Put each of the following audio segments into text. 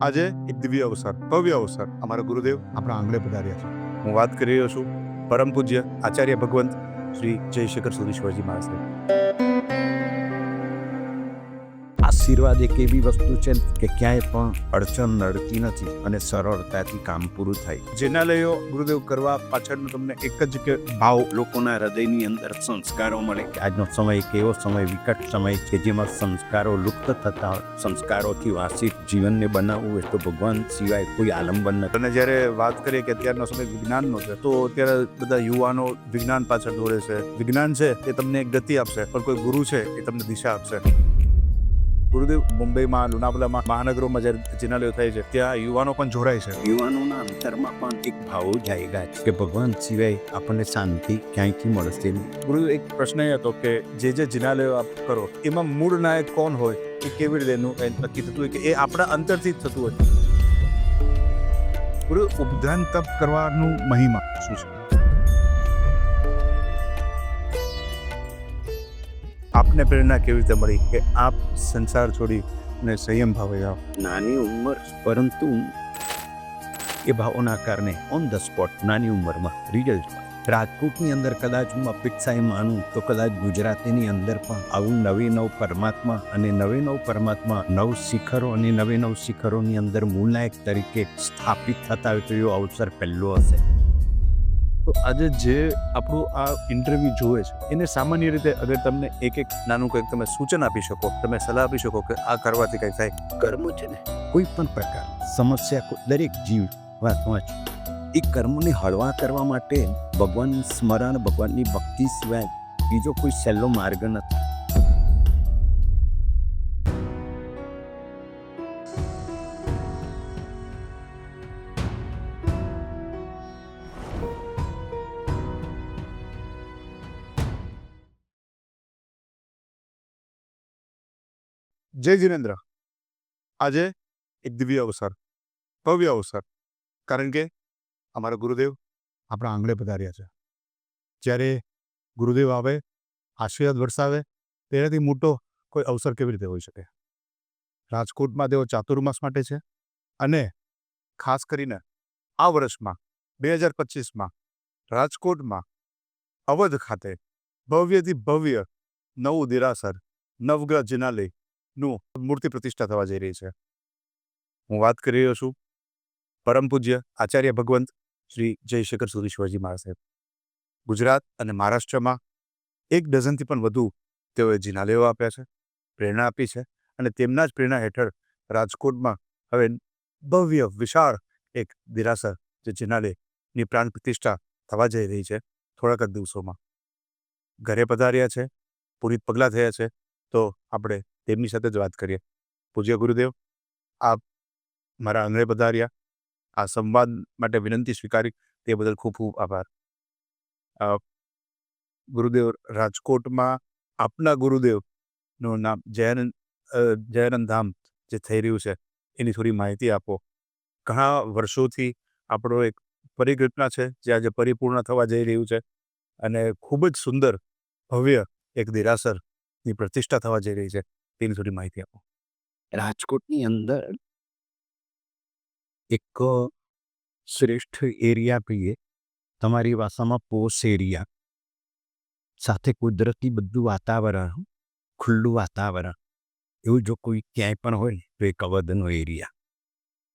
આજે એક દિવ્ય અવસર, ભવ્ય અવસર અમારા ગુરુદેવ આપણા આંગણે પધાર્યા છે. હું વાત કરી રહ્યો છું પરમ પૂજ્ય આચાર્ય ભગવંત શ્રી જયશેખર સુરેશ્વરજી મહારાજ આશીર્વાદ એક એવી વસ્તુ છે કે ક્યાંય પણ અડચણ નડતી નથી અને સરળતાથી કામ પૂરું થાય. જિનાલયો ગુરુદેવ કરવા પાછળનો તમને એક જ કે ભાવ લોકોના હૃદયની અંદર સંસ્કારો મળે. આજનો સમય એક એવો સમય, વિકટ સમય છે જેમાં સંસ્કારો લુપ્ત થતા સંસ્કારોથી વાસિત જીવનને બનાવવું હોય તો ભગવાન સિવાય કોઈ આલંબન નથી. અને જ્યારે વાત કરીએ કે અત્યારનો સમય વિજ્ઞાનનો છે, તો અત્યારે બધા યુવાનો વિજ્ઞાન પાછળ દોડે છે. વિજ્ઞાન છે એ તમને એક ગતિ આપશે, પણ કોઈ ગુરુ છે એ તમને દિશા આપશે. ગુરુદેવ મુંબઈમાં લુણાવાડામાં મહાનગરોમાં જ્યારે જિનાલયો થાય છે ત્યાં યુવાનો પણ જોડાય છે. યુવાનોના અંતરમાં પણ એક ભાવો જાયગા છે કે ભગવાન સિવાય આપણને શાંતિ ક્યાંયથી મળશે નહીં. ગુરુ એક પ્રશ્ન એ હતો કે જે જે જિનાલયો આપ કરો એમાં મૂળ નાયક કોણ હોય? એ કેવી રીતે એનું એ નક્કી થતું હોય કે એ આપણા અંતરથી જ થતું હોય? ગુરુ ઉપધાન તપ કરવાનું મહિમા શું છે? આપને પ્રેરણા કેવી રીતે મળી કે આપ સંસાર છોડી અને સંયમ ભાવે જાઓ નાની ઉંમર. પરંતુ એ ભાવોના કારણે ઓન ધ સ્પોટ નાની ઉંમરમાં રિઝલ્ટ રાજકોટની અંદર કદાચ હું અપેક્ષાએ માનું તો કદાચ ગુજરાતીની અંદર પણ આવું નવે નવ પરમાત્મા અને નવે નવ પરમાત્મા નવ શિખરો અને નવે નવ શિખરોની અંદર મૂળનાયક તરીકે સ્થાપિત થતા હોય તો એવો અવસર પહેલો હશે. તો આજે જે આપણું આ ઇન્ટરવ્યૂ જોવે છે એને સામાન્ય રીતે અગર તમને એક એક નાનું કંઈક તમે સૂચન આપી શકો તમે સલાહ આપી શકો કે આ કરવાથી કંઈ થાય. કર્મ છે ને. કોઈ પણ પ્રકાર સમસ્યા દરેક જીવ વાતમાં છે એ કર્મને હળવા કરવા માટે ભગવાન સ્મરણ ભગવાનની ભક્તિ સિવાય બીજો કોઈ સહેલો માર્ગ નથી. જય જીનેન્દ્ર આજે એક દિવ્ય અવસર, ભવ્ય અવસર. કારણ કે અમારા ગુરુદેવ આપણા આંગણે પધાર્યા છે. જ્યારે ગુરુદેવ આવે, આશીર્વાદ વરસાવે, તેનાથી મોટો કોઈ અવસર કેવી રીતે હોઈ શકે? રાજકોટમાં તેઓ ચાતુર્માસ માટે છે અને ખાસ કરીને આ વર્ષમાં, બે હજાર પચીસમાં, રાજકોટમાં અવધ ખાતે ભવ્યથી ભવ્ય નવું દેરાસર નવગ્રહ જિનાલય નું મૂર્તિ પ્રતિષ્ઠા થવા જઈ રહી છે. હું વાત કરી રહ્યો છું પરમ પૂજ્ય આચાર્ય ભગવંત શ્રી જયશેખર સુરીશ્વરજી મહારાજ ગુજરાત અને મહારાષ્ટ્રમાં એક ડઝનથી પણ વધુ તેઓએ જિનાલયો આપ્યા છે, પ્રેરણા આપી છે અને તેમના જ પ્રેરણા હેઠળ રાજકોટમાં હવે ભવ્ય, વિશાળ એક દિરાસર જે જિનાલયની પ્રાણ પ્રતિષ્ઠા થવા જઈ રહી છે થોડાક જ દિવસોમાં. ઘરે પધાર્યા છે પુનિત પગલાં થયા છે, તો આપણે તેમની સાથે જ વાત કરીએ. પૂજ્ય ગુરુદેવ, આપ મારા આંગણે પધાર્યા. આ સંવાદ માટે વિનંતી સ્વીકારી. તે બદલ ખૂબ ખૂબ આભાર. ગુરુદેવ રાજકોટમાં આપના ગુરુદેવનું નામ જયાનંદ જયાનંદ ધામ જે થઈ રહ્યું છે, એની થોડી માહિતી આપો. ઘણા વર્ષોથી આપણો એક પરિકલ્પના છે જે આજે પરિપૂર્ણ થવા જઈ રહ્યું છે અને ખૂબ જ સુંદર ભવ્ય એક દેરાસરની પ્રતિષ્ઠા થવા જઈ રહી છે. તેની થોડી માહિતી આપો. રાજકોટની અંદર એક, શ્રેષ્ઠ એરિયા કહીએ, તમારી ભાષામાં પોસ એરિયા. સાથે કુદરતી બધું વાતાવરણ, ખુલ્લું વાતાવરણ. એવું જો કોઈ ક્યાંય પણ હોય ને, તો એક અવધનો એરિયા.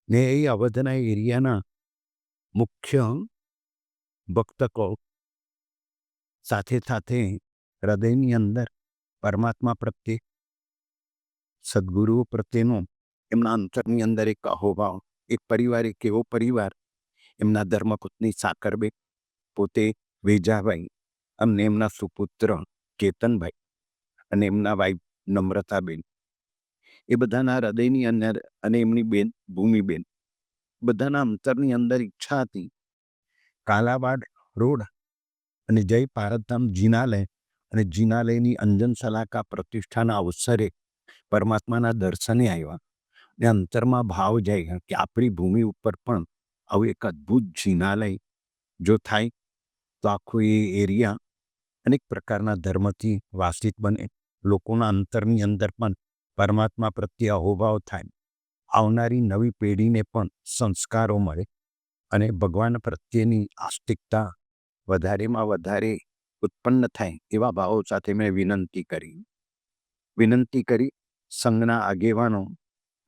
ને એ અવધના એરિયાના મુખ્ય ભક્તકો સાથે સાથે હૃદયની અંદર પરમાત્મા પ્રત્યે સદગુરુઓ પ્રત્યેનો એમના અંતરની અંદર એક અહોભાવ એક પરિવાર, એક એવો પરિવાર એમના ધર્મપુતની સાકરબેન પોતે વેજાભાઈ અને એમના સુપુત્ર કેતનભાઈ અને એમના વાઈફ નમ્રતાબેન. એ બધાના હૃદયની અંદર અને એમની બેન, ભૂમિબેન બધાના અંતરની અંદર ઈચ્છા હતી. કાલાવાડ રોડ અને જય ભારતધામ જીનાલય અને જીનાલયની અંજન સલાકા પ્રતિષ્ઠાના અવસરે પરમાત્માના દર્શને આવ્યા ને અંતરમાં ભાવ જાય કે આપણી ભૂમિ ઉપર પણ આવું એક અદ્ભુત જીનાલય જો થાય તો આખું એ એરિયા અનેક પ્રકારના ધર્મથી વાસિત બને. લોકોના અંતરની અંદર પણ પરમાત્મા પ્રત્યે અહોભાવ થાય. આવનારી નવી પેઢીને પણ સંસ્કારો મળે અને ભગવાન પ્રત્યેની આસ્તિકતા વધારેમાં વધારે ઉત્પન્ન થાય એવા ભાવો સાથે મેં વિનંતી કરી. વિનંતી કરી સંઘના આગેવાનો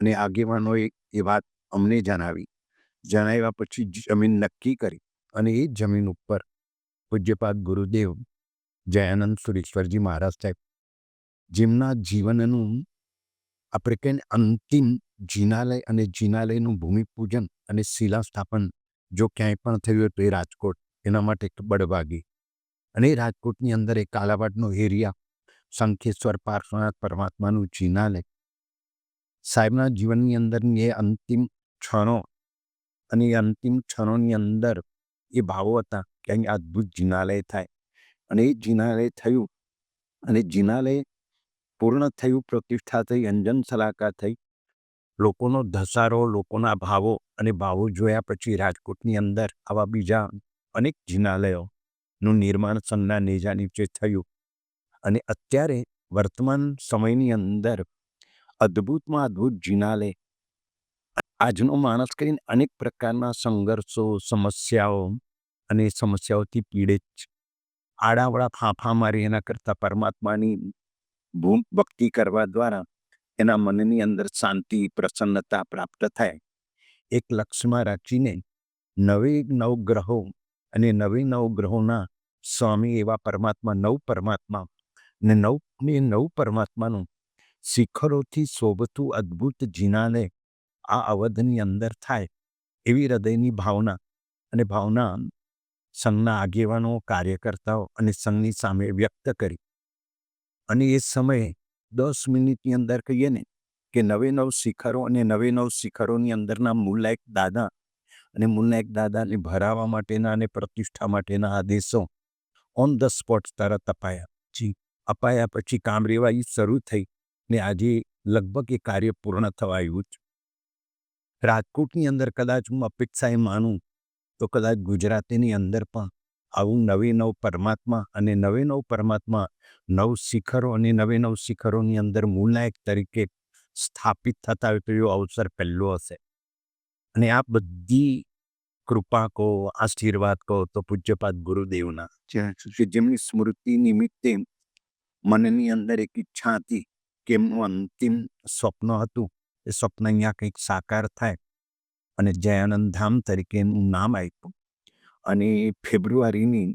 અને આગેવાનોએ એ વાત અમને જણાવી. જણાવ્યા પછી જમીન નક્કી કરી અને એ જમીન ઉપર પૂજ્યપાદ ગુરુદેવ જયાનંદ સુરેશ્વરજી મહારાજ સાહેબ, જેમના જીવનનું આપણે કહીને અંતિમ જીનાલય અને જીનાલયનું ભૂમિપૂજન અને શિલા સ્થાપન જો ક્યાંય પણ થયું હોય તો એ રાજકોટ, એના માટે એક બળભાગી અને એ રાજકોટની અંદર એક કાલાવાડનો એરિયા શંખેશ્વર પાર્શ્વનાથ પરમાત્માનું જીનાલય. સાહેબના જીવનની અંદરની એ અંતિમ ક્ષણો અને એ અંતિમ ક્ષણોની અંદર એ ભાવો હતા કે અહીં અદ્ભુત જીનાલય થાય. અને એ જીનાલય થયું. અને જીનાલય પૂર્ણ થયું, પ્રતિષ્ઠા થઈ, અંજન સલાકા થઈ. લોકોનો ધસારો, લોકોના ભાવો અને ભાવો જોયા પછી રાજકોટની અંદર આવા બીજા અનેક જિનાલયોનું નિર્માણ સંઘના નેજા નીચે થયું. અને અત્યારે વર્તમાન સમયની અંદર અદ્ભુતમાં અદ્ભુત જીનાલે આજનો માણસ કરીને અનેક પ્રકારના સંઘર્ષો, સમસ્યાઓ અને સમસ્યાઓથી પીડિત છે. આડાવડા ફાંફા મારી એના કરતાં પરમાત્માની ભૂમ ભક્તિ કરવા દ્વારા એના મનની અંદર શાંતિ, પ્રસન્નતા પ્રાપ્ત થાય. એક લક્ષ્યમાં રાખીને નવે નવ ગ્રહો અને નવે નવ ગ્રહોના સ્વામી એવા પરમાત્મા, નવ પરમાત્મા ને નવ ને નવ પરમાત્માનું શિખરોથી શોભતું અદ્ભુત જીનાને આ અવધની અંદર થાય એવી હૃદયની ભાવના અને ભાવના સંઘના આગેવાનો, કાર્યકર્તાઓ અને સંઘની સામે વ્યક્ત કરી. અને એ સમયે દસ મિનિટની અંદર કહીએ ને કે નવે નવ શિખરો અને નવે નવ શિખરોની અંદરના મૂલાયક દાદા અને મૂલાયક દાદાને ભરાવા માટેના અને પ્રતિષ્ઠા માટેના આદેશો ઓન ધ સ્પોટ તરત અપાયા. અપાયા પછી કામરેવાઈ શરૂ થઈ ને આજે લગભગ એ કાર્ય પૂર્ણ થવા આવ્યું છે રાજકોટની અંદર કદાચ હું અપેક્ષાએ માનું તો કદાચ ગુજરાતીની અંદર પણ આવું નવે નવ પરમાત્મા અને નવે નવ પરમાત્મા નવ શિખરો અને નવે નવ શિખરોની અંદર મૂલનાયક તરીકે સ્થાપિત થતા હોય તો એવો અવસર પહેલો હશે. અને આ બધી કૃપા કહો આશીર્વાદ કહો તો પૂજ્યપાદ ગુરુદેવના કે જેમની સ્મૃતિ નિમિત્તે મનની અંદર એક ઈચ્છા હતી કે એમનું અંતિમ સ્વપ્ન હતું. એ સ્વપ્ન અહીંયા કંઈક સાકાર થાય અને જયાનંદ ધામ તરીકે એનું નામ આપ્યું અને ફેબ્રુઆરીની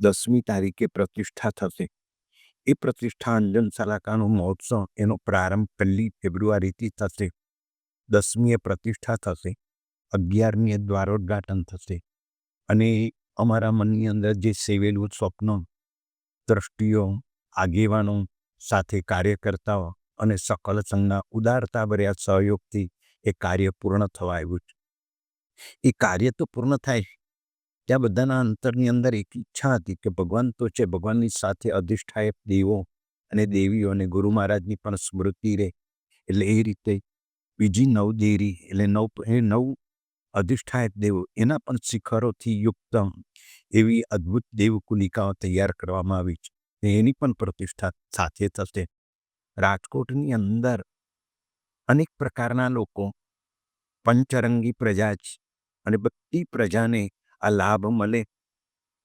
દસમી તારીખે પ્રતિષ્ઠા થશે. એ પ્રતિષ્ઠા અંજન સલાકાનો મહોત્સવ એનો પ્રારંભ પહેલી ફેબ્રુઆરીથી થશે. દસમીએ પ્રતિષ્ઠા થશે, અગિયારમીએ દ્વારોદ્ઘાટન થશે અને અમારા મનની અંદર જે સેવેલું સ્વપ્ન, દ્રષ્ટિઓ આગેવાનો સાથે કાર્યકર્તાઓ અને સકલ સંઘના ઉદારતાભર્યા સહયોગથી એ કાર્ય પૂર્ણ થવા આવ્યું છે. એ કાર્ય તો પૂર્ણ થાય ત્યાં બધાના અંતરની અંદર એક ઈચ્છા હતી કે ભગવાન તો છે, ભગવાનની સાથે અધિષ્ઠાયક દેવો અને દેવીઓ અને ગુરુ મહારાજની પણ સ્મૃતિ રહે. એટલે એ રીતે બીજી નવ દેરી એટલે નવ એ નવ અધિષ્ઠાયક દેવો એના પણ શિખરોથી યુક્ત એવી અદ્ભુત દેવકુલિકાઓ તૈયાર કરવામાં આવી છે. એની પણ પ્રતિષ્ઠા સાથે થશે. રાજકોટની અંદર અનેક પ્રકારના લોકો પંચરંગી પ્રજા જ અને બધી પ્રજાને આ લાભ મળે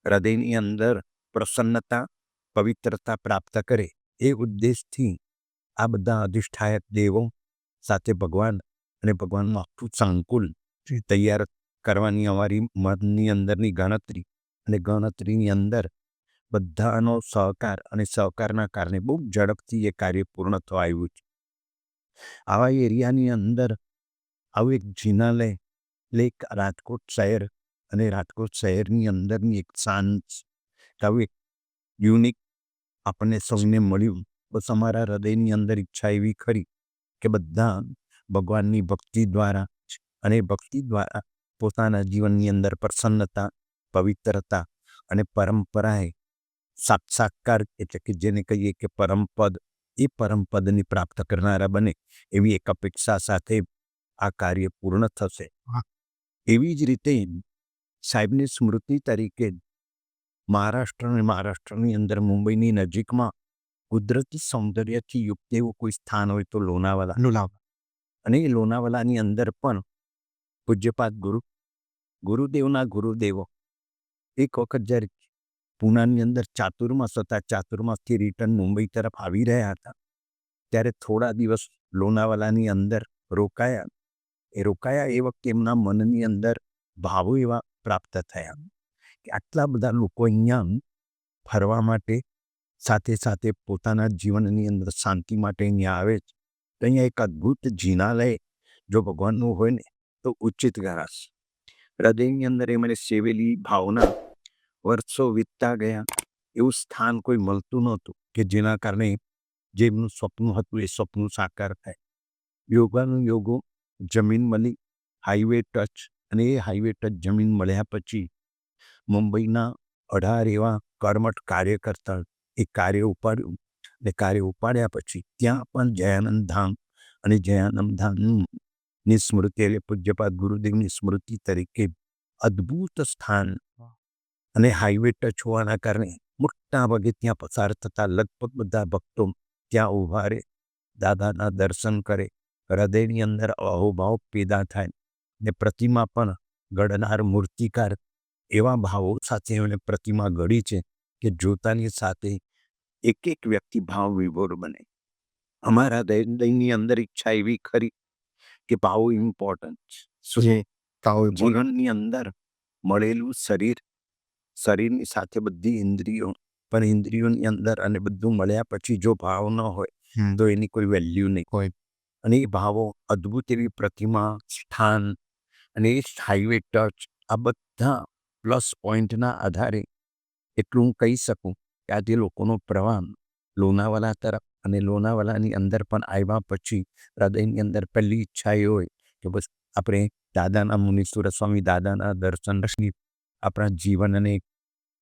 હૃદયની અંદર પ્રસન્નતા પવિત્રતા પ્રાપ્ત કરે એ ઉદ્દેશથી આ બધા અધિષ્ઠાયક દેવો સાથે ભગવાન અને ભગવાનનું આખું સંકુલ તૈયાર કરવાની અમારી મનની અંદરની ગણતરી અને ગણતરીની અંદર બધાનો સહકાર અને સહકારના કારણે બહુ ઝડપથી એ કાર્ય પૂર્ણ થવા આવ્યું છે. આવા એરિયાની અંદર આવું એક જિનાલય લેક, રાજકોટ શહેર અને રાજકોટ શહેરની અંદરની એક શાંત આવું એક યુનિક આપણને સૌને મળ્યું. બસ અમારા હૃદયની અંદર ઈચ્છા એવી ખરી કે બધા ભગવાનની ભક્તિ દ્વારા અને ભક્તિ દ્વારા પોતાના જીવનની અંદર પ્રસન્નતા, પવિત્રતા અને પરંપરાએ સાક્ષાત્કાર એટલે કે જેને કહીએ કે પરમપદ એ પરમપદની પ્રાપ્ત કરનારા બને. એવી એક અપેક્ષા સાથે આ કાર્ય પૂર્ણ થશે. એવી જ રીતે સાહેબની સ્મૃતિ તરીકે મહારાષ્ટ્ર અને મહારાષ્ટ્રની અંદર મુંબઈની નજીકમાં કુદરતી સૌંદર્યથી યુક્ત એવું કોઈ સ્થાન હોય તો લોનાવાલા. લોનાવાલા. અને એ લોનાવાલાની અંદર પણ પૂજ્યપાદ ગુરુ ગુરુદેવના ગુરુદેવો એક વખત જ્યારે પૂનાની અંદર ચાતુર્માસ હતા ચાતુર્માસથી રિટર્ન મુંબઈ તરફ આવી રહ્યા હતા. ત્યારે થોડા દિવસ લોનાવાલાની અંદર રોકાયા. એ રોકાયા એ વખતે એમના મનની અંદર ભાવો એવા પ્રાપ્ત થયા કે આટલા બધા લોકો અહીંયા ફરવા માટે સાથે સાથે પોતાના જીવનની અંદર શાંતિ માટે અહીંયા આવે છે. તો અહીંયા એક અદ્ભુત જીનાલય જો ભગવાનનું હોય ને, તો ઉચિત ગણાશે. હૃદયની અંદર એ મને સેવેલી ભાવના વર્ષો વીતતા ગયા. એવું સ્થાન કોઈ મળતું નહોતું કે જેના કારણે જેમનું સ્વપ્ન હતું એ સ્વપ્ન સાકાર થાય. યોગાનું યોગો જમીન મળી હાઈવે ટચ અને એ હાઈવે ટચ જમીન મળ્યા પછી મુંબઈના અઢાર એવા કર્મઠ કાર્યકર્તા એ કાર્ય ઉપાડ્યું ને કાર્ય ઉપાડ્યા પછી ત્યાં પણ જયાનંદ ધામ અને જયાનંદ ધામની સ્મૃતિ એટલે પૂજ્યપાદ ગુરુદેવની સ્મૃતિ તરીકે અદ્ભુત સ્થાન અને હાઈવે ટચ હોવાના કારણે મોટા ભાગે ત્યાં પસાર થતા લગભગ બધા ભક્તો ત્યાં ઊભા રહે દાદાના દર્શન કરે હૃદયની અંદર અહોભાવ પેદા થાય ને પ્રતિમા પણ ઘડનાર મૂર્તિકાર એવા ભાવો સાથે એમણે પ્રતિમા ઘડી છે કે જોતાની સાથે એક એક વ્યક્તિ ભાવ વિભોર બને. અમારા હૃદયની અંદર ઈચ્છા એવી ખરી કે ભાવો ઇમ્પોર્ટન્ટ તાવ જીવનની અંદર મળેલું શરીર શરીરની સાથે બધી ઇન્દ્રિયો પણ ઇન્દ્રિયોની અંદર અને બધું મળ્યા પછી જો ભાવ ન હોય તો એની કોઈ વેલ્યુ નહીં. હોય અને એ ભાવો અદ્ભુત એવી પ્રતિમા સ્થાન અને એ હાઈવે ટચ આ બધા પ્લસ પોઈન્ટના આધારે એટલું હું કહી શકું કે આજે લોકોનો પ્રવાહ લોનાવાલા તરફ અને લોનાવાલાની અંદર પણ આવ્યા પછી હૃદયની અંદર પહેલી ઈચ્છા એ હોય કે બસ આપણે દાદાના મુનીશ્વર સ્વામી દાદાના દર્શનની આપણા જીવનને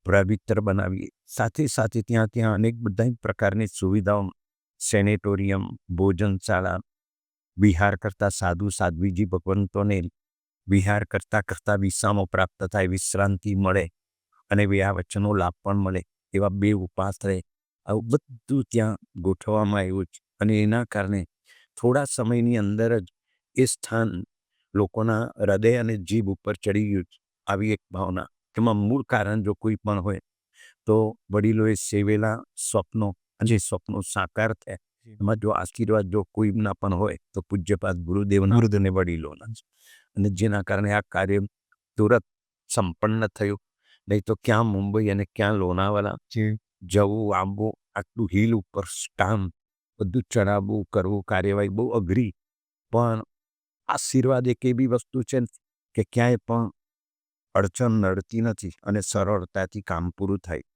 પવિત્ર બનાવીએ. સાથે સાથે ત્યાં ત્યાં અનેક બધા પ્રકારની સુવિધાઓ, સેનેટોરિયમ, ભોજનશાળા, વિહાર કરતા સાધુ સાધ્વીજી ભગવંતોને વિહાર કરતા કરતા વિસામો પ્રાપ્ત થાય, વિશ્રાંતિ મળે અને વ્યા વચનો લાભ પણ મળે એવા બે ઉપાસ રહે આવું બધું ત્યાં ગોઠવવામાં આવ્યું છે. અને એના કારણે થોડા સમયની અંદર જ એ સ્થાન લોકોના હૃદય અને જીભ ઉપર ચડી ગયું છે. આવી એક ભાવના. એમાં મૂળ કારણ જો કોઈ પણ હોય તો વડીલોએ સેવેલા સ્વપ્નો અને જે સ્વપ્નો સાકાર થાય એમાં જો આશીર્વાદ જો કોઈના પણ હોય તો પૂજ્યપાદ ગુરુદેવના અને વડીલોના અને જેના કારણે આ કાર્ય તુરત સંપન્ન થયું. નહીં તો ક્યાં મુંબઈ અને ક્યાં લોનાવાલા જવું આવવું આટલું હિલ ઉપર સ્ટામ્પ બધું ચડાવવું કરવું કાર્યવાહી બહુ અઘરી. પણ આશીર્વાદ એક એવી વસ્તુ છે કે ક્યાંય પણ અડચણ નડતી નથી અને સરળતાથી કામ પૂરું થાય.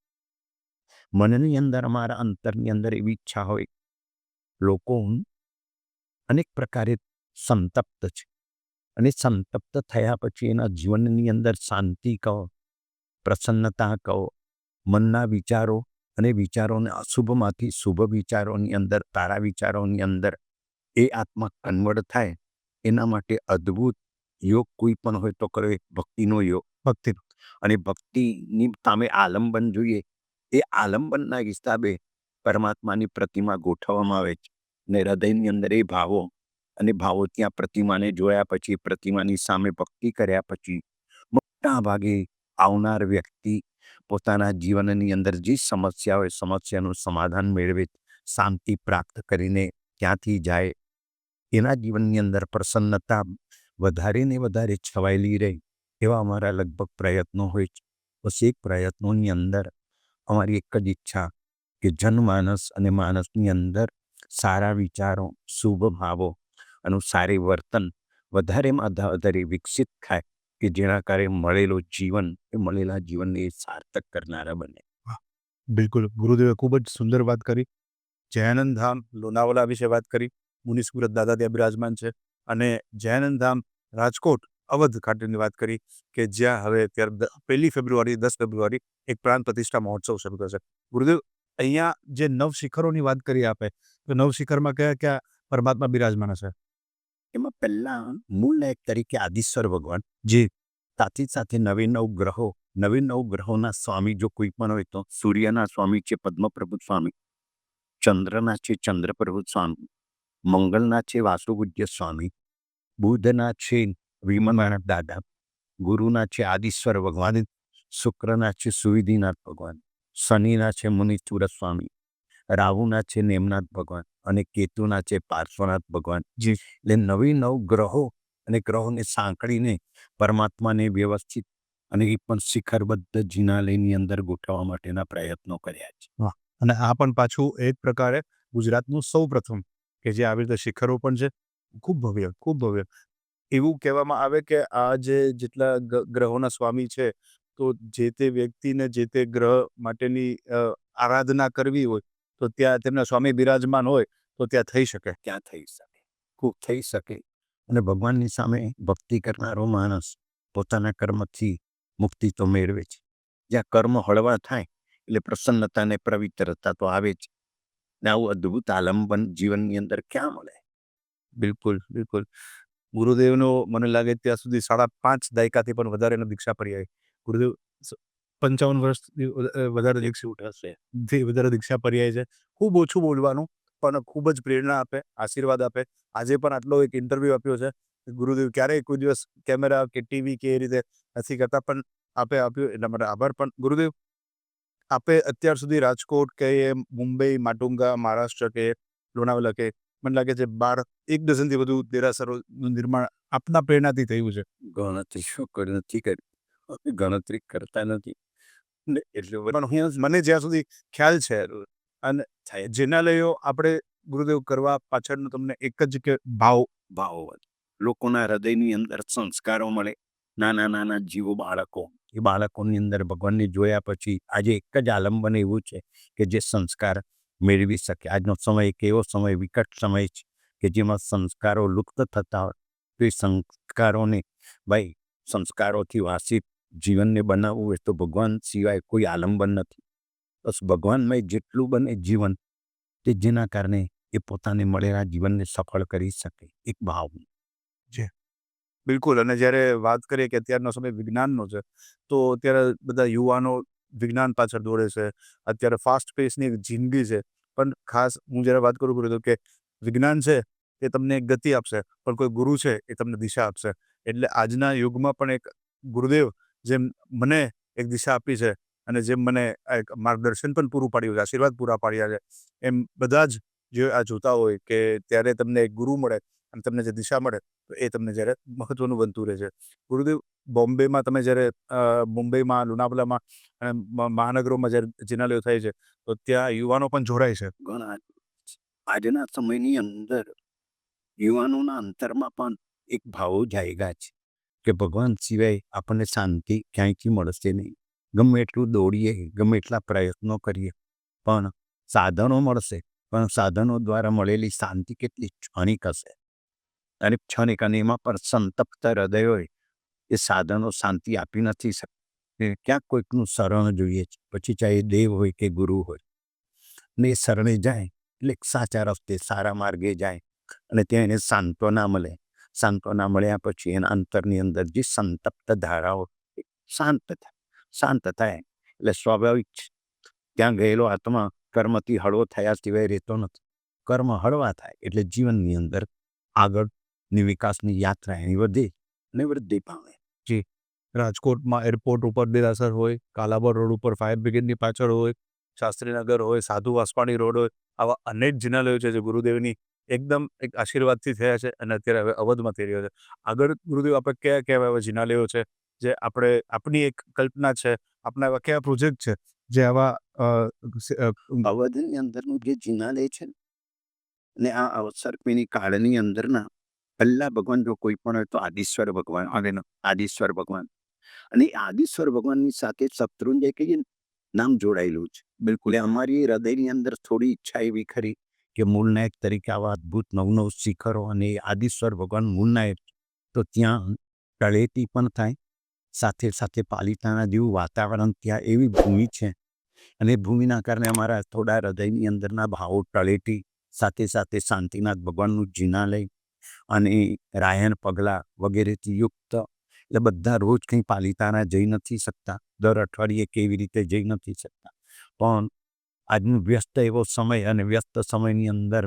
મનની અંદર અમારા અંતરની અંદર એવી ઈચ્છા હોય, લોકો અનેક પ્રકારે સંતપ્ત છે. અને સંતપ્ત થયા પછી એના જીવનની અંદર શાંતિ કહો, પ્રસન્નતા કહો, મનના વિચારો અને વિચારોને અશુભમાંથી શુભ વિચારોની અંદર, તારા વિચારોની અંદર એ આત્મા કન્વર્ટ થાય, એના માટે અદ્ભુત યોગ કોઈ પણ હોય તો કરો એક ભક્તિનો યોગ. ભક્તિ અને ભક્તિની સામે આલંબન જોઈએ એ આલંબનના હિસાબે પરમાત્માની પ્રતિમા ગોઠવવામાં આવે છે. ને હૃદયની અંદર એ ભાવો અને ભાવો ત્યાં પ્રતિમાને જોયા પછી પ્રતિમાની સામે ભક્તિ કર્યા પછી મોટા ભાગે આવનાર વ્યક્તિ પોતાના જીવનની અંદર જે સમસ્યા હોય સમસ્યાનું સમાધાન મેળવે શાંતિ પ્રાપ્ત કરીને ક્યાંથી જાય એના જીવનની અંદર પ્રસન્નતા વધારે ને વધારે છવાયેલી રહે એવા અમારા લગભગ પ્રયત્નો હોય છે. પછી એક પ્રયત્નોની અંદર અમારી એક જ ઈચ્છા કે જનમાનસ અને માનસની અંદર સારા વિચારો, શુભ ભાવો અને સારી વર્તન વધારેમાં વધારે વિકસિત થાય કે જેના કારણે મળેલું જીવન એ મળેલા જીવનને સાર્થક કરનારા બને. બિલકુલ. ગુરુદેવે ખૂબ જ સુંદર વાત કરી. જયાનંદ ધામ, લોનાવાલા વિશે વાત કરી. મુનિસ્કુરત દાદા ત્યાં બિરાજમાન છે. અને જયાનંદ ધામ રાજકોટ અવધ ખાતેની વાત કરી કે જ્યાં હવે અત્યારે પહેલી ફેબ્રુઆરી દસ ફેબ્રુઆરી એક પ્રાણ પ્રતિષ્ઠા મહોત્સવ શરૂ થશે. ગુરુદેવ અહીંયા જે નવ શિખરોની વાત કરી આપે તો નવ શિખરમાં કયા કયા પરમાત્મા બિરાજમાન છે એમાં પહેલા મૂળ નાયક તરીકે આદિશ્વર ભગવાન જી. સાથે સાથે નવે નવ ગ્રહો નવે નવ ગ્રહોના સ્વામી જો કોઈ પણ હોય તો સૂર્યના સ્વામી છે પદ્મપ્રભુ સ્વામી ચંદ્રના છે ચંદ્રપ્રભુ સ્વામી. મંગળના છે વાસુપૂજ્ય સ્વામી બુધના છે વિમનાથ દાદા ગુરુના છે આદિશ્વર ભગવાન શુક્રના છે સુવિધિનાથ ભગવાન શનિના છે મુનિચુર સ્વામી રાહુના છે નેમનાથ ભગવાન અને કેતુના છે પાર્શ્વનાથ ભગવાન. જે. એટલે નવી નવ ગ્રહો અને ગ્રહોને સાંકળીને પરમાત્માને વ્યવસ્થિત અને એ પણ શિખરબદ્ધ જિનાલયની અંદર ગોઠવવા માટેના પ્રયત્નો કર્યા છે. અને આ પણ પાછું એક પ્રકારે ગુજરાતનું સૌ પ્રથમ કે જે આવી રીતે શિખરો પણ છે. ખૂબ ભવ્ય ખૂબ ભવ્ય. એવું કહેવામાં આવે કે આ જે જેટલા ગ્રહોના સ્વામી છે, તો જે તે વ્યક્તિને જે તે ગ્રહ માટેની આરાધના કરવી હોય, તો ત્યાં તેમના સ્વામી બિરાજમાન હોય, તો ત્યાં થઈ શકે. ત્યાં થઈ શકે. ખૂબ થઈ શકે. અને ભગવાનની સામે ભક્તિ કરનારો માણસ પોતાના કર્મથી મુક્તિ તો મેળવે છે જ્યાં કર્મ હળવા થાય, એટલે પ્રસન્નતા ને પવિત્રતા તો આવે જ. ને આવું અદ્ભુત આલંબન જીવનની અંદર ક્યાં મળે? બિલકુલ બિલકુલ. ગુરુદેવનો મને લાગે ત્યાં સુધી સાડા પાંચ દાયકાથી પણ વધારે એનો દીક્ષા પર્યાય ગુરુદેવ પંચાવન વર્ષથી વધારે દીક્ષા ઉઠાશે. થી વધારે દીક્ષા પર્યાય છે. ખૂબ ઓછું બોલવાનું, પણ ખૂબ જ પ્રેરણા આપે, આશીર્વાદ આપે. આજે પણ આટલો એક ઇન્ટરવ્યૂ આપ્યો છે. ગુરુદેવ ક્યારેય કોઈ દિવસ કેમેરા કે ટીવી કે એ રીતે નથી કરતા, પણ આપે આપ્યું, એટલા માટે આભાર પણ. ગુરુદેવ આપે અત્યાર સુધી રાજકોટ કે મુંબઈ માટુંગા મહારાષ્ટ્ર કે લોનાવલા કે મને લાગે છે બાર એક ડઝનથી વધુ દેરાસરોનું નિર્માણ આપના પ્રેરણાથી થયું છે. ગણતરી શું કરી? નથી કરી. ગણતરી કરતા નથી. એટલું હું મને જ્યાં સુધી ખ્યાલ છે અને થાય જિનાલયો આપણે ગુરુદેવ કરવા પાછળનો તમને એક જ કે ભાવ. ભાવ લોકોના હૃદયની અંદર સંસ્કારો મળે. નાના નાના જીવો બાળકો એ બાળકોની અંદર ભગવાનને જોયા પછી આજે એક જ આલંબન એવું છે કે જે સંસ્કાર મેળવી શકે. આજનો સમય એક એવો સમય, વિકટ સમય છે કે જેમાં સંસ્કારો લુપ્ત થતા હોય. તો એ સંસ્કારોને ભાઈ, સંસ્કારોથી વાસિત જીવનને બનાવવું હોય તો ભગવાન સિવાય કોઈ આલંબન નથી. બસ ભગવાનમય જેટલું બને જીવન તે જેના કારણે એ પોતાને મળેલા જીવનને સફળ કરી શકે. એક ભાવ બિલકુલ, અને જ્યારે વાત કરીએ કે અત્યારનો સમય વિજ્ઞાનનો છે, તો અત્યારે બધા યુવાનો વિજ્ઞાન પાછળ દોડે છે. અત્યારે ફાસ્ટ પેસની એક જિંદગી છે. પણ ખાસ હું જ્યારે વાત કરું ગુરુદેવ કે વિજ્ઞાન છે એ તમને એક ગતિ આપશે, પણ કોઈ ગુરુ છે એ તમને દિશા આપશે. એટલે આજના યુગમાં પણ એક ગુરુદેવ જેમ મને એક દિશા આપી છે અને જેમ મને એક માર્ગદર્શન પણ પૂરું પાડ્યું છે, આશીર્વાદ પૂરા પાડ્યા છે, એમ બધા જ જે આ જોતા હોય કે ત્યારે તમને એક ગુરુ મળે અને તમને જે દિશા મળે, તો એ તમને જ્યારે મહત્વનું બનતું રહે છે. ગુરુદેવ, બોમ્બેમાં તમે જ્યારે મુંબઈમાં લોનાવલામાં અને મહાનગરોમાં જ્યારે જિનાલયો થાય છે, તો ત્યાં યુવાનો પણ જોડાય છે? ઘણા આજના સમયની અંદર યુવાનોના અંતરમાં પણ એક ભાવો જાયગા છે કે ભગવાન સિવાય આપણને શાંતિ ક્યાંયથી મળશે નહીં. ગમે એટલું દોડીએ, ગમે એટલા પ્રયત્નો કરીએ, પણ સાધનો મળશે. પણ સાધનો દ્વારા મળેલી શાંતિ કેટલી ક્ષણિક હશે? અને અને એમાં પણ સંતપ્ત હૃદયોએ એ સાધનો શાંતિ આપી નથી શકતી. ક્યાંક કોઈકનું શરણ જોઈએ છે. પછી ચાહે દેવ હોય કે ગુરુ હોય. ને એ શરણે જાય, એટલે સાચા રસ્તે, સારા માર્ગે જાય અને ત્યાં એને સાંત્વના મળે. સાંત્વના મળ્યા પછી એના અંતરની અંદર જે સંતપ્ત ધારાઓ શાંત થાય. શાંત થાય. એટલે સ્વાભાવિક છે. ત્યાં ગયેલો આત્મા કર્મથી હળવો થયા સિવાય રહેતો નથી. કર્મ હળવા થાય એટલે જીવનની અંદર આગળની વિકાસની યાત્રા એની વધે અને વૃદ્ધિ પામે. રાજકોટમાં એરપોર્ટ ઉપર દેરાસર હોય, કાલાબર રોડ ઉપર ફાયર બ્રિગેડની પાછળ હોય, શાસ્ત્રીનગર હોય, સાધુ વાસવાણી રોડ હોય, આવા અનેક જિનાલયો છે જે ગુરુદેવની એકદમ એક આશીર્વાદથી થયા છે અને અત્યારે હવે અવધમાં થઈ રહ્યો છે. આગળ ગુરુદેવ, આપણે કયા કયા એવા જિનાલયો છે જે આપણે, આપણી એક કલ્પના છે, આપણા એવા કયા પ્રોજેક્ટ છે જે આવા અવધની અંદરનું જે જિનાલય છે ને ને આ અવસર્પિણી કાળની અંદરના પહેલા ભગવાન જો કોઈ પણ હોય તો આદિશ્વર ભગવાન આવે આદિશ્વર ભગવાન. અને આદિશ્વર ભગવાનની સાથે શત્રુંજય કહીએ નામ જોડાયેલું છે. બિલકુલ. અમારી હૃદયની અંદર થોડી ઈચ્છા એવી ખરી કે મૂળનાયક તરીકે આવા અદ્ભુત નવ નવ શિખરો અને આદિશ્વર ભગવાન મૂળનાયક તો ત્યાં તળેટી પણ થાય સાથે સાથે પાલિતાના જેવું વાતાવરણ ત્યાં એવી ભૂમિ છે. અને એ ભૂમિના કારણે અમારા થોડા હૃદયની અંદરના ભાવો તળેટી સાથે સાથે શાંતિનાથ ભગવાનનું જિનાલય અને રાયણ પગલાં વગેરેથી યુક્ત. એટલે બધા રોજ કંઈ પાલિતાણા જઈ નથી શકતા. દર અઠવાડિયે કેવી રીતે જઈ નથી શકતા. પણ આજનો વ્યસ્ત એવો સમય અને વ્યસ્ત સમયની અંદર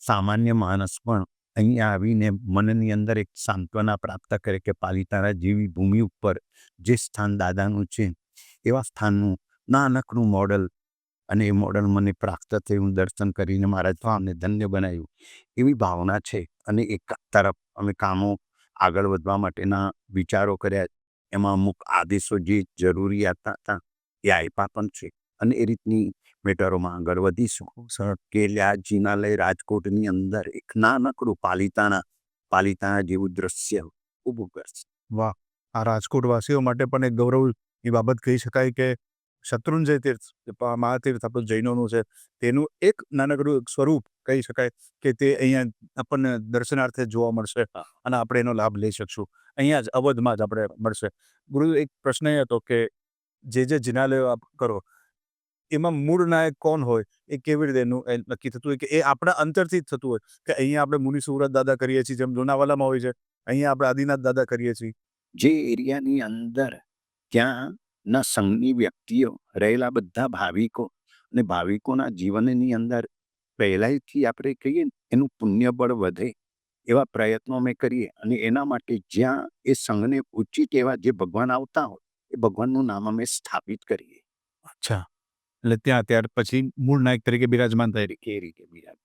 સામાન્ય માણસ પણ અહીંયા આવીને મનની અંદર એક સાંત્વના પ્રાપ્ત કરે કે પાલિતાણા જેવી ભૂમિ ઉપર જે સ્થાન દાદાનું છે, એવા સ્થાનનું નાનકડું મોડલ અને એ મોડલ મને પ્રાપ્ત થયું, દર્શન કરીને મારા સ્વામને ધન્ય બનાવ્યું, એવી ભાવના છે. અને એક તરફ અમે કામો આગળ વધવા માટેના વિચારો કર્યા. એમાં અમુક આદેશો જે જરૂરિયાત હતા એ આપ્યા પણ છે. અને એ રીતની મેટરોમાં આગળ વધીશું. સર કે આ જિનાલય રાજકોટની અંદર એક નાનકડું પાલિતાણા પાલિતાણા જેવું દ્રશ્ય ઊભું કરશે. આ રાજકોટવાસીઓ માટે પણ એક ગૌરવ એ બાબત કહી શકાય કે શત્રુંજય તીર્થ મહાતીર્થ આપણું જૈનોનું છે તેનું એક નાનકડું સ્વરૂપ કહી શકાય કે તે અહીંયા આપણને દર્શનાર્થે જોવા મળશે અને આપણે એનો લાભ લઈ શકશું. અહીંયા જ અવધમાં જ આપણે મળશે. ગુરુ એક પ્રશ્ન એ હતો કે જે જે જિનાલયો આપ કરો એમાં મૂળ નાયક કોણ હોય? એ કેવી રીતે એનું નક્કી થતું હોય કે એ આપણા અંતરથી જ થતું હોય? કે અહીંયા આપણે મુનિ સુરત દાદા કરીએ છીએ જેમ લોનાવાલામાં હોય છે અહીંયા આપણે આદિનાથ દાદા કરીએ છીએ? જે એરિયાની અંદર ત્યાંના સંઘની વ્યક્તિઓ રહેલા બધા ભાવિકો અને ભાવિકોના જીવનની અંદર પહેલાંથી આપણે કહીએ ને એનું પુણ્યબળ વધે એવા પ્રયત્નો અમે કરીએ અને એના માટે જ્યાં એ સંઘને ઉચિત એવા જે ભગવાન આવતા હોય એ ભગવાનનું નામ અમે સ્થાપિત કરીએ. અચ્છા. એટલે ત્યાં ત્યાર પછી મૂળ નાયક તરીકે બિરાજમાન થાય કે રીતે બિરાજ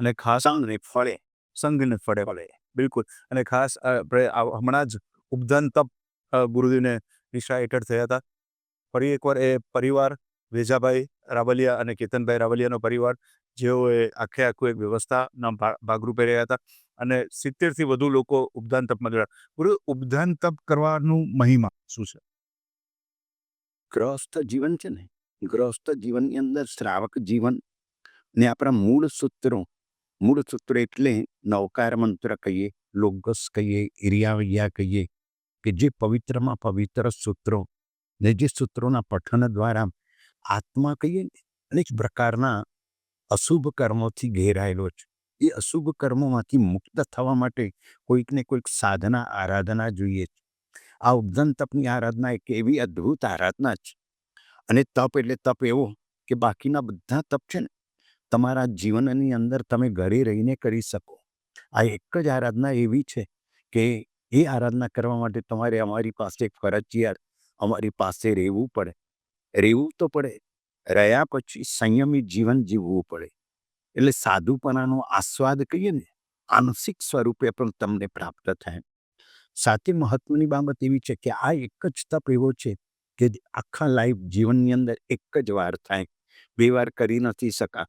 અને ખાસ સંઘને ફળે. સંઘને ફળે. ફળે. બિલકુલ. અને ખાસ આપણે હમણાં જ ઉપદાન તપ અ, ગુરુદેવને હેઠળ થયા હતા. ફરી એકવાર એ પરિવાર, વેજાભાઈ રાવલિયા અને કેતનભાઈ રાવલિયાનો પરિવાર, જેઓએ આખે આખું એક વ્યવસ્થાના ભાગરૂપે રહ્યા હતા અને સિત્તેરથી વધુ લોકો ઉપદાન તપમાં જોડાયા. ગુરુ, ઉપદાન તપ કરવાનું મહિમા શું છે? ગ્રહસ્થ જીવન છે ને, ગ્રહસ્થ જીવનની અંદર શ્રાવક જીવન ને આપણા મૂળ સૂત્રો, મૂળ સૂત્ર એટલે નવકાર મંત્ર કહીએ, લોગસ કહીએ, ઇરિયાવૈયા કહીએ કે જે પવિત્રમાં પવિત્ર સૂત્રો ને જે સૂત્રોના પઠન દ્વારા આત્મા કહીએ ને, અનેક પ્રકારના અશુભ કર્મોથી ઘેરાયેલો છે. એ અશુભ કર્મોમાંથી મુક્ત થવા માટે કોઈકને કોઈક સાધના, આરાધના જોઈએ છે. આ ઉપદન તપની આરાધના એક એવી અદ્ભુત આરાધના છે. અને તપ એટલે તપ એવો કે બાકીના બધા તપ છે ને, તમારા જીવનની અંદર તમે ઘરે રહીને કરી શકો. આ એક જ આરાધના એવી છે કે એ આરાધના કરવા માટે તમારે અમારી પાસે ફરજિયાત અમારી પાસે રહેવું પડે. રહેવું તો પડે, રહ્યા પછી સંયમી જીવન જીવવું પડે. એટલે સાધુપણાનો આસ્વાદ કહીએ ને આંશિક સ્વરૂપે પણ તમને પ્રાપ્ત થાય. સાથે મહત્વની બાબત એવી છે કે આ એક જ તપ એવો છે કે આખા લાઈફ જીવનની અંદર એક જ વાર થાય. બે વાર કરી નથી શકા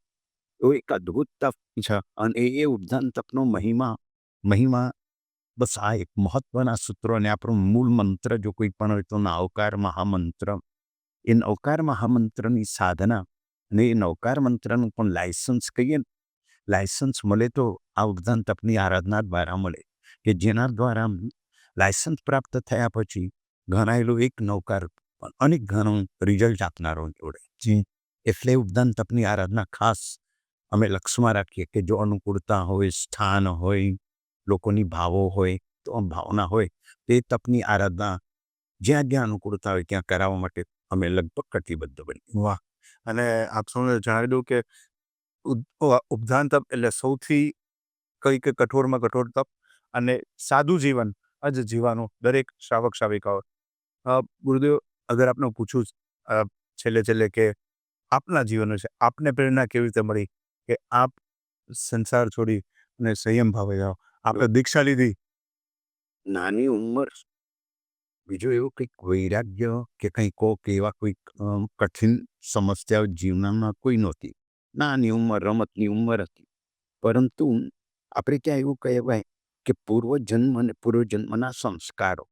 તો એક અદ્ભુત તપ છે અને એ ઉદ્ધાન તપનો મહિમા મહિમા બસ આ એક મહત્વના સૂત્રો અને આપણું મૂળ મંત્ર જો કોઈ પણ હોય તો નવકાર મહામંત્ર એ નવકાર મહામંત્રની સાધના અને એ નવકાર મંત્રનું પણ લાયસન્સ કહીએ ને લાયસન્સ મળે તો આ ઉપધાન તપની આરાધના દ્વારા મળે કે જેના દ્વારા લાયસન્સ પ્રાપ્ત થયા પછી ગણાયેલું એક નવકાર અનેક ઘણું રિઝલ્ટ આપનારો જોડે જી. એટલે ઉપદાન તપની આરાધના ખાસ અમે લક્ષમાં રાખીએ કે જો અનુકૂળતા હોય સ્થાન હોય લોકોની ભાવો હોય, તો ભાવના હોય, તે તપની આરાધના જ્યાં જ્યાં અનુકૂળતા હોય ત્યાં કરાવવા માટે અમે લગભગ કટિબદ્ધ બની વાહ! અને આપ સૌને જણાવી દઉં કે ઉપધાન તપ એટલે સૌથી કઈ કે કઠોરમાં કઠોર તપ અને સાદું જીવન જ જીવાનું દરેક શ્રાવક શ્રાવિકાઓ. ગુરુદેવ, અગર આપને પૂછું છેલ્લે છેલ્લે કે આપના જીવન છે આપને પ્રેરણા કેવી રીતે મળી કે આપ સંસાર છોડી અને સંયમ ભાવે જાઓ? આપણે દીક્ષા લીધી? નાની ઉંમર. બીજું એવું કંઈક વૈરાગ્ય કે કંઈ કોક એવા કોઈક કઠિન સમસ્યાઓ જીવનમાં કોઈ નહોતી. નાની ઉંમર, રમતની ઉંમર હતી. પરંતુ આપણે ત્યાં એવું કહેવાય કે પૂર્વજન્મ અને પૂર્વજન્મના સંસ્કારો.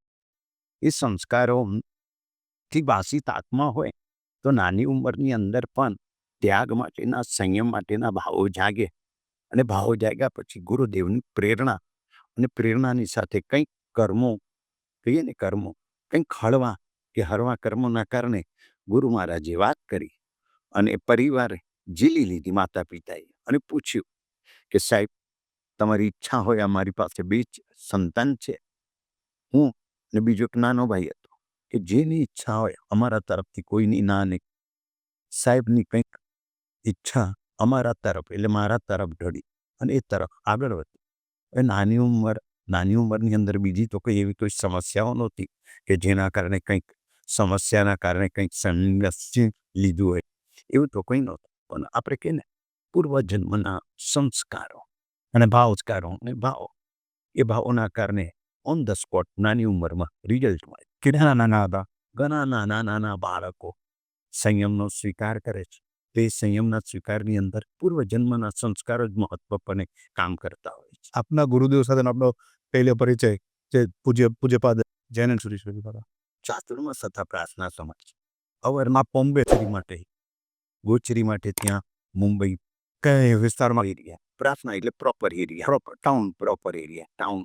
એ સંસ્કારોથી વાસિત આત્મા હોય તો નાની ઉંમરની અંદર પણ ત્યાગ માટેના, સંયમ માટેના ભાવો જાગે. અને ભાવો જાગ્યા પછી ગુરુદેવની પ્રેરણા અને પ્રેરણાની સાથે કંઈક કર્મો, કહીએ ને કર્મો, કંઈક હળવા કે હળવા કર્મોના કારણે ગુરુ મહારાજે વાત કરી અને પરિવારે ઝીલી લીધી માતા પિતાએ અને પૂછ્યું કે, સાહેબ, તમારી ઈચ્છા હોય અમારી પાસે બે સંતાન છે. હું અને બીજો એક નાનો ભાઈ હતો કે જેની ઈચ્છા હોય, અમારા તરફથી કોઈની ના ને સાહેબની કંઈક ઈચ્છા અમારા તરફ, એટલે મારા તરફ ઢળી અને એ તરફ આગળ વધી. એ નાની ઉંમર, નાની ઉંમરની અંદર બીજી તો કોઈ એવી કોઈ સમસ્યાઓ નહોતી કે જેના કારણે કંઈક સમસ્યાના કારણે કંઈક સંઘર્ષ લીધું હોય. એવું તો કંઈ નહોતું. પણ આપણે કહીએ ને, પૂર્વજન્મના સંસ્કારો અને ભાવસ્કારો અને ભાવો, એ ભાવોના કારણે ઓન ધ સ્પોટ નાની ઉંમરમાં રિઝલ્ટ મળે. કેટલા નાના હતા? ઘણા નાના નાના બાળકો સંયમનો સ્વીકાર કરે છે. તે સંયમના સ્વીકારની અંદર પૂર્વજન્મના સંસ્કારો જ મહત્વપણે કામ કરતા હોય છે. આપના ગુરુદેવ સાથેનો આપણો પહેલો પરિચય જે પૂજ્ય પૂજ્યપાદ જૈન સુરેશ ચાતુર્માસ તથા પ્રાર્થના સમાજ. અવરમાં પોમ્બેચરી માટે ગોચરી માટે ત્યાં મુંબઈ કયા વિસ્તારમાં એરિયા પ્રાર્થના એટલે proper area proper town proper area town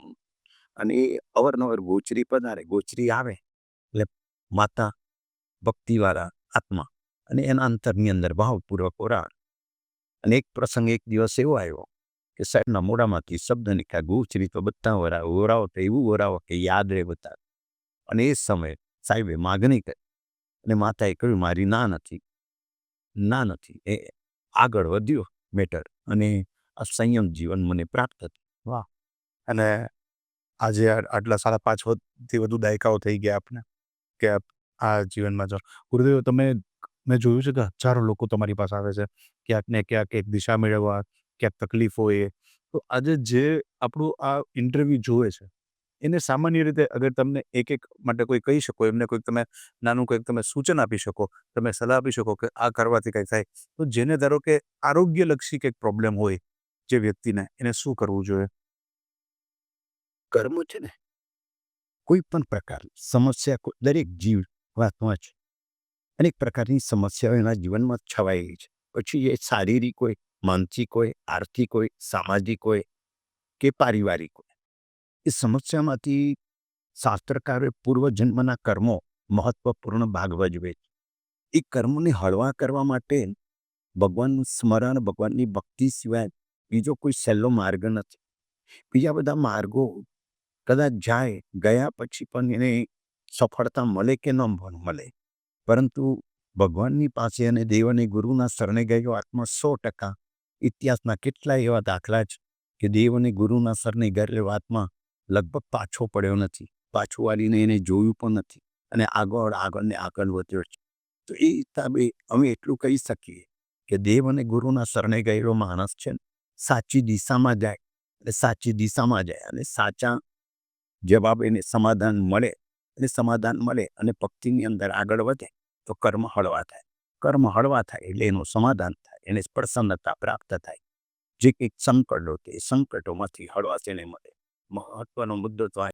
અને એ અવરનવર ગોચરી પધારે. ગોચરી આવે એટલે માતા ભક્તિવાળા આત્મા. અને એના અંતરની અંદર ભાવપૂર્વક ઓરાણ અને એક પ્રસંગ એક દિવસ એવો આવ્યો કે સાહેબના મોઢામાંથી શબ્દ નીકળ્યા ગોચરી તો બધા ઓરાવો ઓરાવો તો એવું ઓરાવો કે યાદ રહે બધા. અને એ સમયે સાહેબે માગણી કરી અને માતાએ કહ્યું, મારી ના નથી ના નથી, એ આગળ વધ્યો મેટર અને આ સંયમ જીવન મને પ્રાપ્ત થયું. અને આજે આટલા સાડા પાંચથી વધુ દાયકાઓ થઈ ગયા આપને, કે આ જીવનમાં જો ગુરુદેવ, તમે મેં જોયું છે કે હજારો લોકો તમારી પાસે આવે છે. ક્યાંક ને ક્યાંક એક દિશા મેળવવા, ક્યાંક તકલીફ હોય. તો આજે જે આપણું આ ઇન્ટરવ્યૂ જોવે છે, એને સામાન્ય રીતે અગર તમને એક એક માટે કોઈ કહી શકો, એમને કોઈક તમે નાનું કંઈક તમે સૂચન આપી શકો, તમે સલાહ આપી શકો કે આ કરવાથી કંઈક થાય. તો જેને ધારો કે આરોગ્યલક્ષી કંઈક પ્રોબ્લેમ હોય જે વ્યક્તિને, એને શું કરવું જોઈએ? કર્મ છે ને, કોઈ પણ પ્રકારની સમસ્યા કોઈ, દરેક જીવ વાતમાં છે અનેક પ્રકારની સમસ્યાઓ એના જીવનમાં છવાયેલી છે. પછી એ શારીરિક હોય, માનસિક હોય, આર્થિક હોય, સામાજિક હોય કે પારિવારિક હોય. એ સમસ્યામાંથી શાસ્ત્રકારોએ પૂર્વજન્મના કર્મો મહત્વપૂર્ણ ભાગ ભજવે છે. એ કર્મોને હળવા કરવા માટે ભગવાનનું સ્મરણ, ભગવાનની ભક્તિ સિવાય બીજો કોઈ સહેલો માર્ગ નથી. બીજા બધા માર્ગો કદાચ જાય, ગયા પછી પણ એને સફળતા મળે કે ન મળે. પરંતુ ભગવાનની પાસે અને દેવ અને ગુરુના શરણે ગયો આત્મા સો ટકા. ઇતિહાસના કેટલાય એવા દાખલા છે કે દેવ અને ગુરુના શરણે ગયેલો આત્મા લગભગ પાછો પડ્યો નથી. પાછું વાળીને એને જોયું પણ નથી અને આગળ આગળ ને આગળ વધ્યો છે. તો એ હિસાબે અમે એટલું કહી શકીએ કે દેવ અને ગુરુના શરણે ગયેલો માણસ છે ને સાચી દિશામાં જાય અને સાચી દિશામાં જાય અને સાચા જવાબ એને સમાધાન મળે અને સમાધાન મળે અને ભક્તિની અંદર આગળ વધે. તો કર્મ હળવા થાય. કર્મ હળવા થાય એટલે એનું સમાધાન થાય એને પ્રસન્નતા પ્રાપ્ત થાય. જે કંઈક સંકટો તે સંકટોમાંથી હળવા તેને મળે. મહત્વનો મુદ્દો તો આ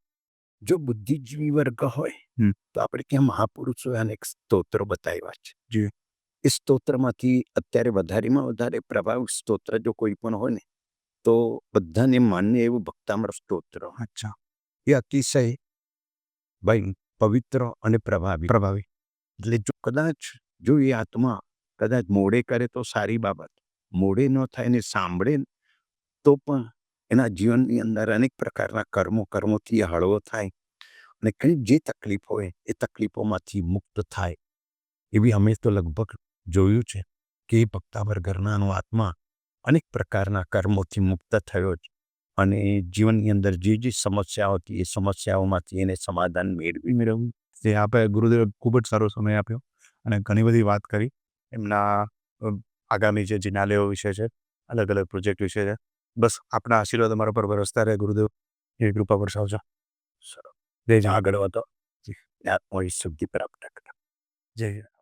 જો બુદ્ધિજીવી વર્ગ હોય તો આપણે ક્યાં મહાપુરુષોએ અનેક સ્તોત્રો બતાવ્યા છે? જે. એ સ્તોત્રમાંથી અત્યારે વધારેમાં વધારે પ્રભાવ સ્તોત્ર જો કોઈ પણ હોય ને તો બધાને માન્ય એવું ભક્તામર સ્તોત્ર. અચ્છા. એ અતિશય ભાઈ પવિત્ર અને પ્રભાવી. પ્રભાવી. એટલે જો કદાચ જો એ આત્મા કદાચ મોડે કરે તો સારી બાબત. મોડે ન થાય ને સાંભળે તો પણ એના જીવનની અંદર અનેક પ્રકારના કર્મો, કર્મોથી હળવો થાય અને કંઈ જે તકલીફ હોય એ તકલીફોમાંથી મુક્ત થાય. એવી અમે તો લગભગ જોયું છે કે ભક્તાવર ઘરનાનો આત્મા અનેક પ્રકારના કર્મોથી મુક્ત થયો છે અને જીવનની અંદર જે જે સમસ્યાઓ હતી એ સમસ્યાઓમાંથી એને સમાધાન મેળવી મેળવ્યું. જે આપે ગુરુદેવે ખૂબ જ સારો સમય આપ્યો અને ઘણી બધી વાત કરી. એમના આગામી જે જિનાલયો વિશે છે, અલગ અલગ પ્રોજેક્ટ વિશે છે. બસ આપના આશીર્વાદ અમારા પર વરસતા રહે ગુરુદેવ. એ કૃપા વરસાવજો. સરસ આગળ વધો આત્મવિશુદ્ધિ પ્રાપ્ત કરો જય હિન્દ.